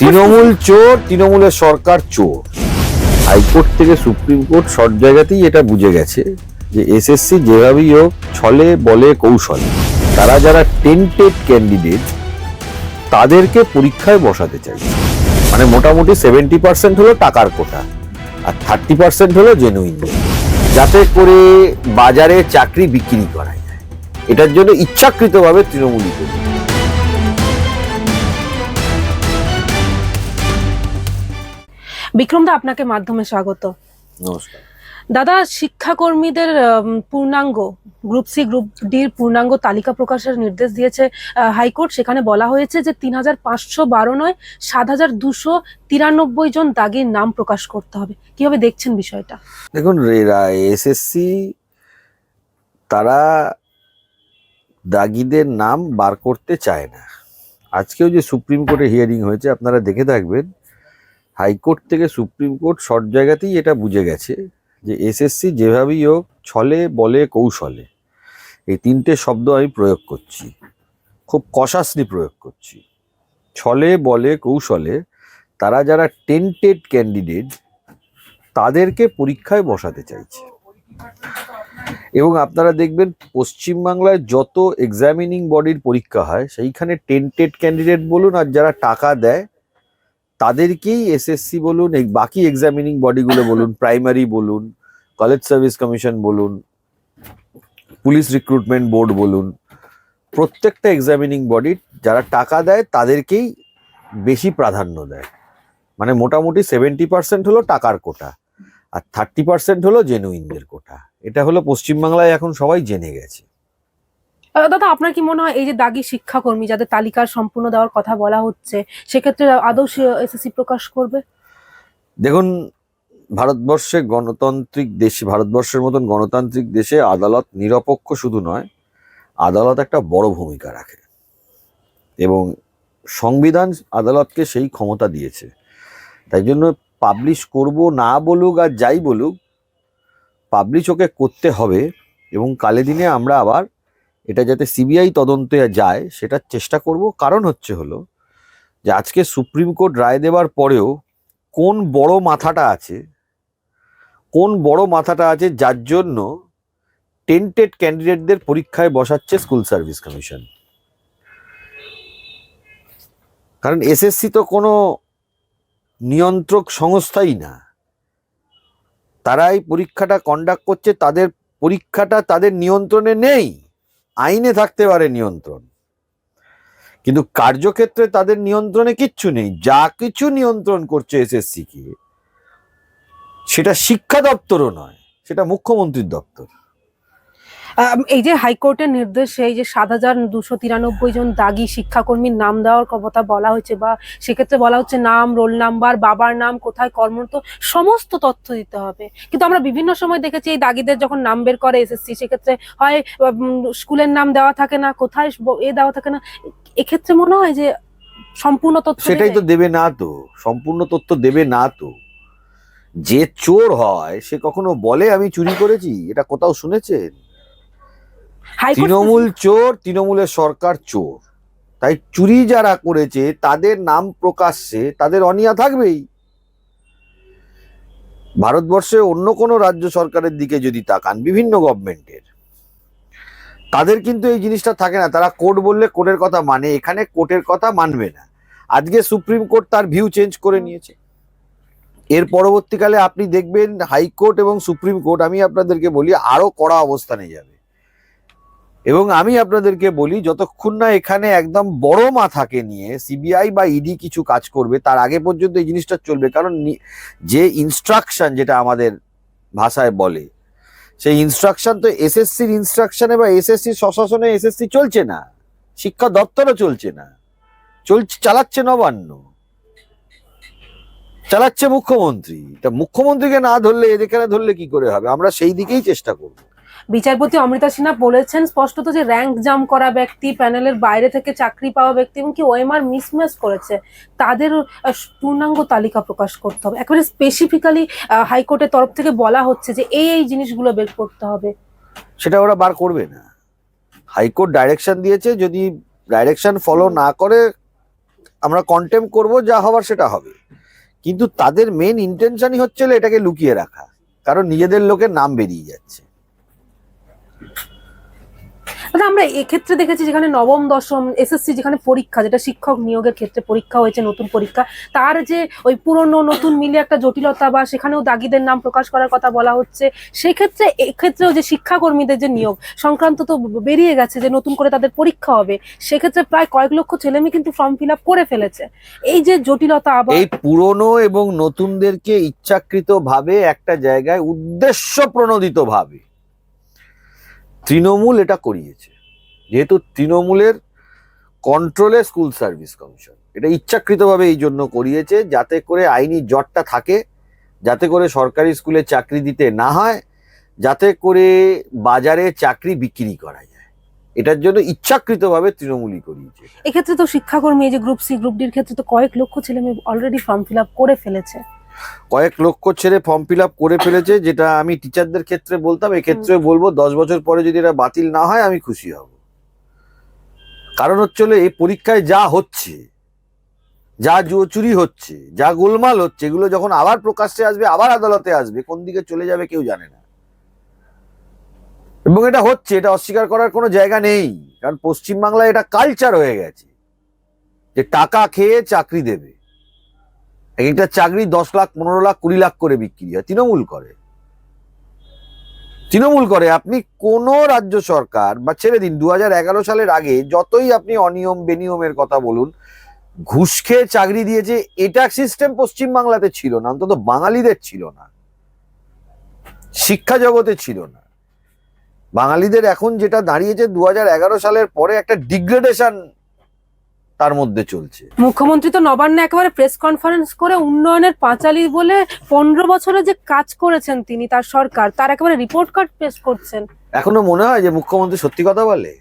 তৃণমূল চোর তৃণমূলের সরকার চোর। হাইকোর্ট থেকে সুপ্রিম কোর্ট সব জায়গাতেই এটা বুঝে গেছে যে এসএসসি যেভাবেই হোক ছলে বলে কৌশলে তারা যারা টেন্টেড ক্যান্ডিডেট তাদেরকে পরীক্ষায় বসাতে চাই মানে মোটামুটি সেভেন্টি পার্সেন্ট হলো টাকার কোটা আর থার্টি পার্সেন্ট হলো জেনুইন যাতে করে বাজারে চাকরি বিক্রি করা যায়। এটার জন্য ইচ্ছাকৃতভাবে তৃণমূলই করে বিক্রমদা আপনাকে মাধ্যমে স্বাগত। নমস্কার। দাদা শিক্ষাকর্মীদের পূর্ণাঙ্গ গ্রুপ সি গ্রুপ ডির পূর্ণাঙ্গ তালিকা প্রকাশের নির্দেশ দিয়েছে হাইকোর্ট। সেখানে বলা হয়েছে যে তিন হাজার পাঁচশো বারো নয় সাত হাজার দুশো তিরানব্বই জন দাগির নাম প্রকাশ করতে হবে। কীভাবে দেখছেন বিষয়টা? দেখুন এসএসসি তারা দাগিদের নাম বার করতে চায় না। আজকেও যে সুপ্রিম কোর্টে হিয়ারিং হয়েছে আপনারা দেখে থাকবেন হাইকোর্ট থেকে সুপ্রিম কোর্ট সব জায়গাতেই এটা বুঝে গেছে যে এসএসসি যেভাবেই হোক, ছলে বলে, কৌশলে। এই তিনটে শব্দ আমি প্রয়োগ করছি। খুব কষাসলি প্রয়োগ করছি। ছলে বলে, কৌশলে তারা যারা টেন্টেড ক্যান্ডিডেট, তাদেরকে পরীক্ষায় বসাতে চাইছে। এবং আপনারা দেখবেন পশ্চিমবাংলায় যত এক্সামিনিং বডির পরীক্ষা হয়, সেইখানে টেন্টেড ক্যান্ডিডেট বলুন আর যারা টাকা দেয় তাদেরকেই এসএসসি বলুন বাকি এক্সামিনিং বডিগুলো বলুন প্রাইমারি বলুন কলেজ সার্ভিস কমিশন বলুন পুলিশ রিক্রুটমেন্ট বোর্ড বলুন, প্রত্যেকটা এক্সামিনিং বডি যারা টাকা দেয় তাদেরকেই বেশি প্রাধান্য দেয়। মানে মোটামুটি সেভেন্টি পার্সেন্ট হলো টাকার কোটা, আর থার্টি পার্সেন্ট হলো জেনুইনদের কোটা। এটা হলো পশ্চিমবাংলায় এখন সবাই জেনে গেছে। দাদা, আপনার কি মনে হয় এই যে দাগি শিক্ষাকর্মী যাদের তালিকার সম্পূর্ণ দেওয়ার কথা বলা হচ্ছে, সেক্ষেত্রে আদৌ এসএসসি প্রকাশ করবে? দেখুন, ভারতবর্ষে গণতান্ত্রিক দেশে, ভারতবর্ষের মতন গণতান্ত্রিক দেশে আদালত নিরপেক্ষ শুধু নয়, আদালত একটা বড় ভূমিকা রাখে। এবং সংবিধান আদালতকে সেই ক্ষমতা দিয়েছে। তাই জন্য পাবলিশ করব, না বলুক আর যাই বলুক, পাবলিশ ওকে করতে হবে এবং কালে দিনে আমরা আবার এটা যাতে সিবিআই তদন্তে যায় সেটার চেষ্টা করব। কারণ হচ্ছে হলো যে আজকে সুপ্রিম কোর্ট রায় দেওয়ার পরেও কোন বড় মাথাটা আছে, কোন বড় মাথাটা আছে যার জন্য টেন্টেড ক্যান্ডিডেটদের পরীক্ষায় বসাচ্ছে স্কুল সার্ভিস কমিশন। কারণ এসএসসি তো কোনো নিয়ন্ত্রক সংস্থাই না। তারাই পরীক্ষাটা কন্ডাক্ট করছে, তাদের পরীক্ষাটা তাদের নিয়ন্ত্রণে নেই। আইনে থাকতে পারে নিয়ন্ত্রণ। কিন্তু কার্যক্ষেত্রে তাদের নিয়ন্ত্রণে কিচ্ছু নেই। যা কিছু নিয়ন্ত্রণ করছে এসএসসি কে, সেটা শিক্ষা দপ্তরও নয়, সেটা মুখ্যমন্ত্রীর দপ্তর। এই যে হাইকোর্টের নির্দেশে এই যে সাত হাজার দুশো তিরানব্বই জন দাগি শিক্ষাকর্মীর নাম দেওয়ার কথা বলা হয়েছে বা সেক্ষেত্রে বলা হচ্ছে নাম, রোল নাম্বার, বাবার নাম, কোথায় কর্মরত, সমস্ত তথ্য দিতে হবে। কিন্তু আমরা বিভিন্ন সময় দেখেছি এই দাগিদের যখন নাম বের করে এসএসসি সেক্ষেত্রে হয় স্কুলের নাম দেওয়া থাকে না, কোথায় এ দেওয়া থাকে না। এক্ষেত্রে মনে হয় যে সম্পূর্ণ তথ্য সেটাই তো দেবে না তো, সম্পূর্ণ তথ্য দেবে না তো। যে চোর হয়, সে কখনো বলে, আমি চুরি করেছি? এটা কোথাও শুনেছেন? তৃণমূল চোর তৃণমূলের সরকার চোর। তাই চুরি যারা করেছে তাদের নাম প্রকাশ্যে তাদের অনিয়া থাকবেই। ভারতবর্ষে অন্য কোনো রাজ্য সরকারের দিকে যদি তাকান বিভিন্ন গভর্নমেন্টের তাদের কিন্তু এই জিনিসটা থাকে না। তারা কোর্ট বললে কোর্টের কথা মানে এখানে কোর্টের কথা মানবে না। আজকে সুপ্রিম কোর্ট তার ভিউ চেঞ্জ করে নিয়েছে। এর পরবর্তীকালে আপনি দেখবেন হাইকোর্ট এবং সুপ্রিম কোর্ট আমি আপনাদেরকে বলি আরও কড়া অবস্থানে যাবে। এবং আমি আপনাদেরকে বলি, যতক্ষণ না এখানে একদম বড় মাথাকে নিয়ে সিবিআই বা ইডি কিছু কাজ করবে, তার আগে পর্যন্ত এই জিনিসটা চলবে। কারণ যে ইনস্ট্রাকশন যেটা আমাদের ভাষায় বলে, সেই ইনস্ট্রাকশন তো এসএসসির ইনস্ট্রাকশনে বা এসএসসির প্রশাসনে এসএসসি চলছে না। শিক্ষা দপ্তরও চলছে না। চলছে, চালাচ্ছে নবান্ন। চালাচ্ছে মুখ্যমন্ত্রী। তা মুখ্যমন্ত্রীকে না ধরলে, এদেরকে ধরলে কি করে হবে? আমরা সেই দিকেই চেষ্টা করব। বিচারপতি অমৃতা সিনহা বলেছেন, স্পষ্টত যে র্যাঙ্ক জাম করা ব্যক্তি, প্যানেলের বাইরে থেকে চাকরি পাওয়া ব্যক্তি এবং কি ওএমআর মিসম্যাচ করেছে, তাদের পূর্ণাঙ্গ তালিকা প্রকাশ করতে হবে। একেবারে স্পেসিফিক্যালি হাইকোর্টের তরফ থেকে বলা হচ্ছে যে এই এই জিনিসগুলো বের করতে হবে। সেটা ওরা বার করবে না। হাইকোর্ট ডাইরেকশন দিয়েছে, যদি ডাইরেকশন ফলো না করে, আমরা কন্টেম করব, যা হবার সেটা হবে। কিন্তু তাদের মেন ইন্টেনশনই হচ্ছিল এটাকে লুকিয়ে রাখা। কারণ নিজেদের লোকের নাম বেরিয়ে যাচ্ছে। দাদা আমরা এক্ষেত্রে দেখেছি যেখানে নবম, দশম এসএসসি যেখানে পরীক্ষা, যেটা শিক্ষক নিয়োগের ক্ষেত্রে পরীক্ষা হয়েছে, নতুন পরীক্ষা, তার যে ওই পুরনো, নতুন মিলে একটা জটিলতা বা সেখানেও দাগিদের নাম প্রকাশ করার কথা বলা হচ্ছে, সেক্ষেত্রে, এক্ষেত্রেও যে শিক্ষাকর্মীদের যে নিয়োগ, সংক্রান্ত তো বেরিয়ে গেছে যে নতুন করে তাদের পরীক্ষা হবে, সেক্ষেত্রে প্রায় কয়েক লক্ষ ছেলেমেয়ে কিন্তু ফর্ম ফিল করে ফেলেছে। এই যে জটিলতা আবার এই পুরনো এবং নতুনদেরকে ইচ্ছাকৃত ভাবে একটা জায়গায় উদ্দেশ্য প্রণোদিত ভাবে তৃণমূল এটা করিয়েছে। যেহেতু তৃণমূলের কন্ট্রোলে স্কুল সার্ভিস কমিশন এটা ইচ্ছাকৃতভাবে এই জন্য করিয়েছে যাতে করে আইনি জটটা থাকে, যাতে করে সরকারি স্কুলে চাকরি দিতে না হয়, যাতে করে বাজারে চাকরি বিক্রি করা যায়। এটার জন্য ইচ্ছাকৃতভাবে তৃণমূলই করিয়েছে। এক্ষেত্রে তো শিক্ষাকর্মী যে গ্রুপ সি গ্রুপ ডির ক্ষেত্রে তো কয়েক লক্ষ ছেলে মেয়ে অলরেডি ফর্ম ফিল আপ করে ফেলেছে। কয়েক লক্ষ ছেলে ফর্ম ফিল আপ করে ফেলেছে যেটা আমি টিচারদের ক্ষেত্রে বলতাম। এক্ষেত্রে বলব দশ বছর পরে যদি এটা বাতিল না হয় আমি খুশি হব। কারণ হচ্ছে এই পরীক্ষায় যা হচ্ছে যা জুয়ো চুরি হচ্ছে যা গোলমাল হচ্ছে এগুলো যখন আবার প্রকাশ্যে আসবে আবার আদালতে আসবে কোন দিকে চলে যাবে কেউ জানে না। এবং এটা হচ্ছে এটা অস্বীকার করার কোনো জায়গা নেই কারণ পশ্চিমবাংলায় এটা কালচার হয়ে গেছে যে টাকা খেয়ে চাকরি দেবে। একটা চাকরি দশ লাখ, পনেরো লাখ, কুড়ি লাখ করে বিক্রি হয়, তৃণমূল করে। তৃণমূল করে, আপনি কোন রাজ্য সরকার, বা ছেড়ে দিন দু সালের আগে যতই আপনি অনিয়ম, বেনিয়মের কথা বলুন, ঘুষ খেয়ে চাকরি দিয়েছে এটা সিস্টেম পশ্চিম বাংলাতে ছিল না, অন্তত বাঙালিদের ছিল না। শিক্ষা জগতে ছিল না। বাঙালিদের এখন যেটা দাঁড়িয়েছে দু হাজার এগারো সালের পরে একটা ডিগ্রেডেশন তার মধ্যে চলছে। মুখ্যমন্ত্রী তো নবান্নে একেবারে প্রেস কনফারেন্স করে উন্নয়নের পাঁচালী বলে পনেরো বছরে যে কাজ করেছেন তিনি তার সরকার তার একেবারে রিপোর্ট কার্ড পেশ করছেন। এখনও মনে হয় যে মুখ্যমন্ত্রী সত্যি কথা বলে?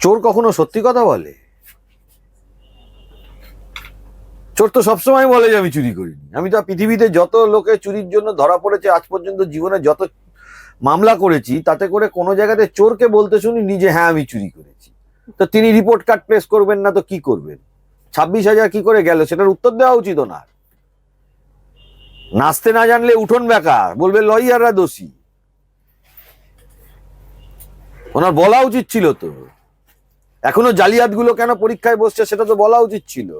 চোর কখনো সত্যি কথা বলে? চোর তো সবসময় বলে যে আমি চুরি করিনি। আমি তো পৃথিবীতে যত লোকে চুরির জন্য ধরা পড়েছে আজ পর্যন্ত জীবনে যত মামলা করেছি তাতে করে কোনো জায়গাতে চোরকে বলতে শুনি নিজে হ্যাঁ আমি চুরি করেছি। তো তিনি রিপোর্ট কার্ড প্লেস করবেন না তো কি করবেন? ছাব্বিশ হাজার কি করে গেল? সেটার উত্তর দেওয়া উচিত ওনার। নাচতে না জানলে উঠোন বেকার, বলবে লয়াররা দোষী। ওনার বলা উচিত ছিল তো। এখনও জালিয়াতগুলো কেন পরীক্ষায় বসছে সেটা তো বলা উচিত ছিল।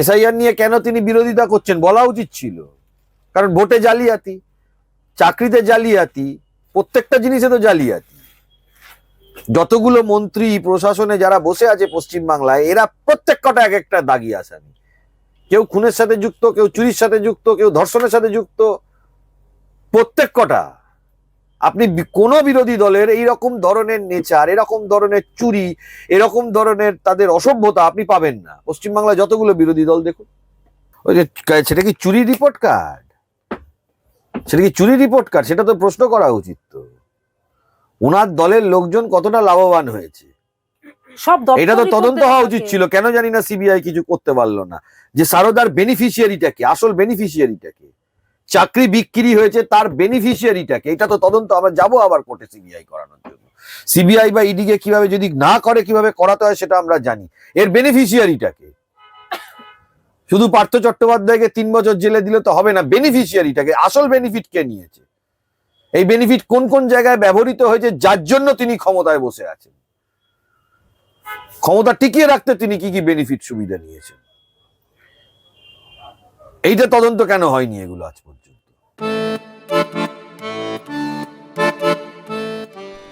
এসআইআর নিয়ে কেন তিনি বিরোধিতা করছেন বলা উচিত ছিল। কারণ ভোটে জালিয়াতি, চাকরিতে জালিয়াতি, প্রত্যেকটা জিনিসে তো জালিয়াতি। যতগুলো মন্ত্রী প্রশাসনে যারা বসে আছে পশ্চিম বাংলায় এরা প্রত্যেক কটা এক একটা দাগি আসামি। কেউ খুনের সাথে যুক্ত, কেউ চুরির সাথে যুক্ত, কেউ ধর্ষণের সাথে যুক্ত। প্রত্যেক কটা। আপনি কোনো বিরোধী দলের এই রকম ধরনের নেচার, এরকম ধরনের চুরি, এরকম ধরনের তাদের অসভ্যতা আপনি পাবেন না। পশ্চিমবাংলায় যতগুলো বিরোধী দল দেখুন। ওই যে সেটা কি চুরি রিপোর্ট কার্ড? সেটা কি চুরি রিপোর্ট কার্ড? সেটা তো প্রশ্ন করা উচিত তো। ওনার দলের লোকজন কতটা লাভবান হয়েছে? সব এটা তো তদন্ত হওয়া উচিত ছিল। কেন জানি না সিবিআই কিছু করতে পারল না। যে সারদার বেনিফিশিয়ারিটাকে আসল বেনিফিশিয়ারিটাকে চাকরি বিক্রি হয়েছে তার বেনিফিশিয়ারিটাকে এটা তো তদন্ত। আমরা যাব আবার কোর্টে সিবিআই করানোর জন্য। সিবিআই বা ইডিকে কীভাবে যদি না করে কীভাবে করাতে হয় সেটা আমরা জানি। এর বেনিফিশিয়ারিটাকে শুধু পার্থ চট্টোপাধ্যায়কে তিন বছর জেলে দিলে তো হবে না। বেনিফিশিয়ারিটাকে আসল বেনিফিট কে নিয়েছে? এই বেনিফিট কোন কোন জায়গায় ব্যবহৃত হয়েছে, যার জন্য তিনি ক্ষমতায় বসে আছেন? ক্ষমতা টিকিয়ে রাখতে তিনি কি কি বেনিফিট সুবিধা নিয়েছেন? এইটা তদন্ত কেন হয়নি এগুলো আজ পর্যন্ত?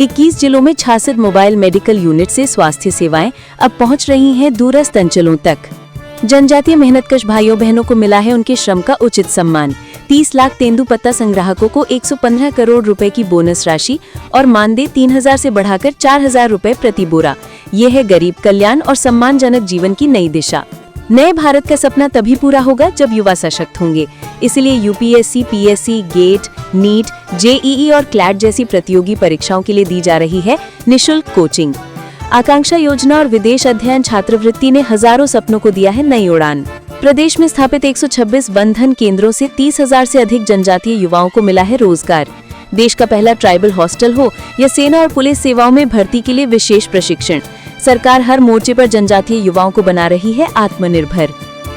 21 जिलों में छियासठ मोबाइल मेडिकल यूनिट से स्वास्थ्य सेवाएँ अब पहुँच रही हैं दूरस्थ अंचलों तक। जनजातीय मेहनतकश भाइयों बहनों को मिला है उनके श्रम का उचित सम्मान। 30 लाख तेंदु पत्ता संग्राहकों को 115 करोड़ रुपए की बोनस राशि और मानदेय 3000 से बढ़ाकर 4000 रुपए प्रति बोरा। ये है गरीब कल्याण और सम्मानजनक जीवन की नई दिशा। नए भारत का सपना तभी पूरा होगा जब युवा सशक्त होंगे। इसलिए UPSC PSC GATE NEET JEE और क्लैट जैसी प्रतियोगी परीक्षाओं के लिए दी जा रही है निशुल्क कोचिंग। आकांक्षा योजना और विदेश अध्ययन छात्रवृत्ति ने हज़ारों सपनों को दिया है नई उड़ान। प्रदेश में स्थापित 126 बंधन केंद्रों से 30,000 से अधिक जनजातीय युवाओं को मिला है रोज़गार। देश का पहला ट्राइबल हॉस्टल हो या सेना और पुलिस सेवाओं में भर्ती के लिए विशेष प्रशिक्षण। सरकार हर मोर्चे पर जनजातीय युवाओं को बना रही है आत्मनिर्भर।